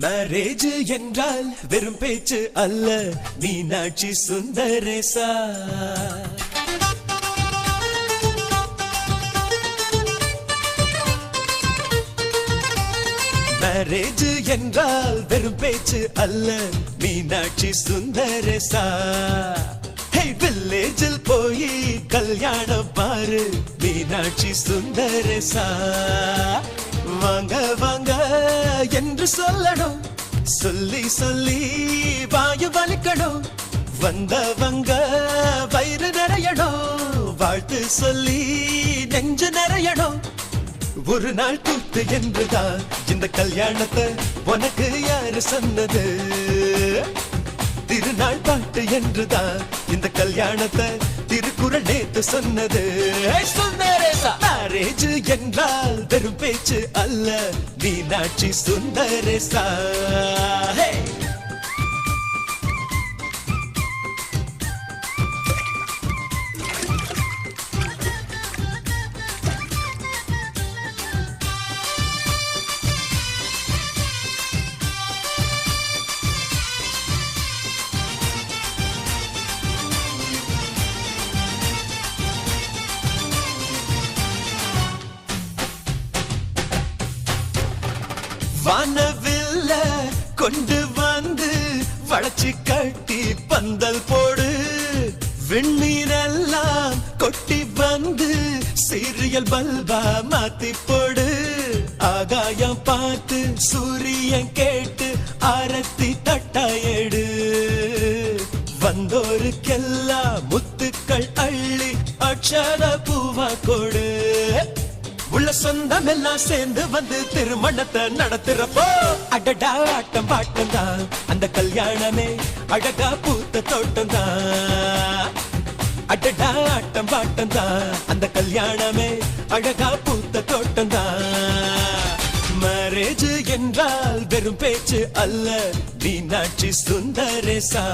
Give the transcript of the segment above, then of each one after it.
Marriage என்றால் வெறும் பேச்சு அல்ல மீனாட்சி சுந்தரேசா மேரேஜ் என்றால் வெறும் பேச்சு அல்ல மீனாட்சி சுந்தரேசா ஹே வில்லேஜில் போய் கல்யாணம் பாரு மீனாட்சி சுந்தரேசா வாங்க வாங்க என்று சொல்லணும். சொல்லி சொல்லி வாயு வலிக்கணும். வந்தவங்க வயிறு நிறையணும். வாழ்த்து சொல்லி நெஞ்சு நிறையணும். ஒரு நாள் கூத்து என்றுதான் இந்த கல்யாணத்தை உனக்கு யாரு சொன்னது? திருநாள் பாட்டு என்றுதான் இந்த கல்யாணத்தை திருக்குறள் நேத்து சொன்னது. மேரேஜ் என்றால் வெறும் பேச்சு அல்ல மீனாட்சி சுந்தரேசா. வானவில்ல கொண்டு வந்து வளைச்சு கட்டி பந்தல் போடு. வெண்ணீரெல்லாம் கொட்டி வந்து சீரியல் பல்பா மாத்தி போடு. ஆகாயம் பார்த்து சூரியன் கேட்டு ஆரத்தி தட்டாயடு வந்தோருக்கெல்லாம் முத்துக்கள் அள்ளி அக்ஷர பூவா கொடு. உள்ள சொந்தம் எல்லாம் சேர்ந்து வந்து திருமணத்தை நடத்துறப்போ அடடா ஆட்டம் பாட்டம் தான். அந்த கல்யாணமே அழகா பூத்த தோட்டம் தான். அடடா ஆட்டம் பாட்டம் தான். அந்த கல்யாணமே அழகா பூத்த தோட்டம் தான். மேரேஜ் என்றால் வெறும் பேச்சு அல்ல மீனாட்சி சுந்தரேசா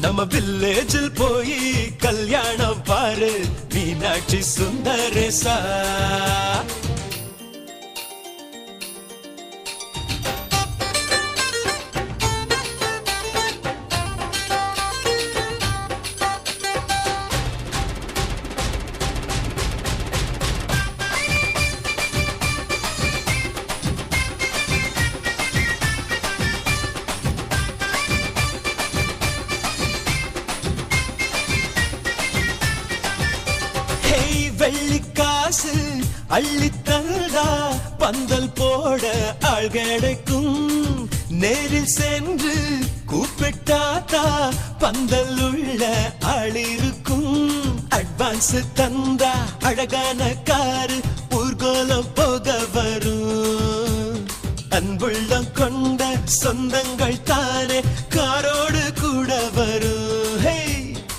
நம்ம வில்லேஜில் போய் கல்யாணம் பாரு. மீனாட்சி சுந்தரேசா ஹேய் வெள்ளி காசு அள்ளி தந்தா பந்தல் போட ஆள் கிடைக்கும். நேரில் சென்று கூப்பிட்டாத்தா பந்தல் உள்ள ஆள் இருக்கும். அட்வான்ஸ் தந்தா அழகான காரு ஊர்கோலம் போக வரும். அன்புள்ளம் கொண்ட சொந்தங்கள் தானே காரோடு கூட வரும்.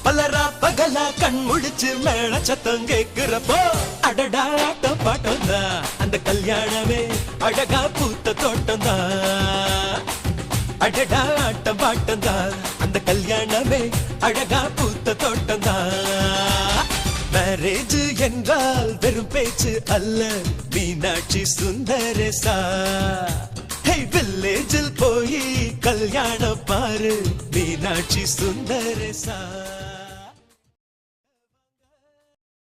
பலரா பகலா கண் முழிச்சு மேல சத்தம் கேக்குறப்போ அடடா ஆட்டம் பாட்டம் தான் அந்த கல்யாணமே அழகா பூத்த தோட்டம் தான் அடடா ஆட்டம் பாட்டம் தான் அந்த கல்யாணமே அழகா பூத்த தோட்டம் தான் மேரேஜ் என்றால் வெறும் பேச்சு அல்ல மீனாட்சி சுந்தரேசா. ஹே வில்லேஜில் போய் கல்யாணம் பாரு மீனாட்சி சுந்தரேசா.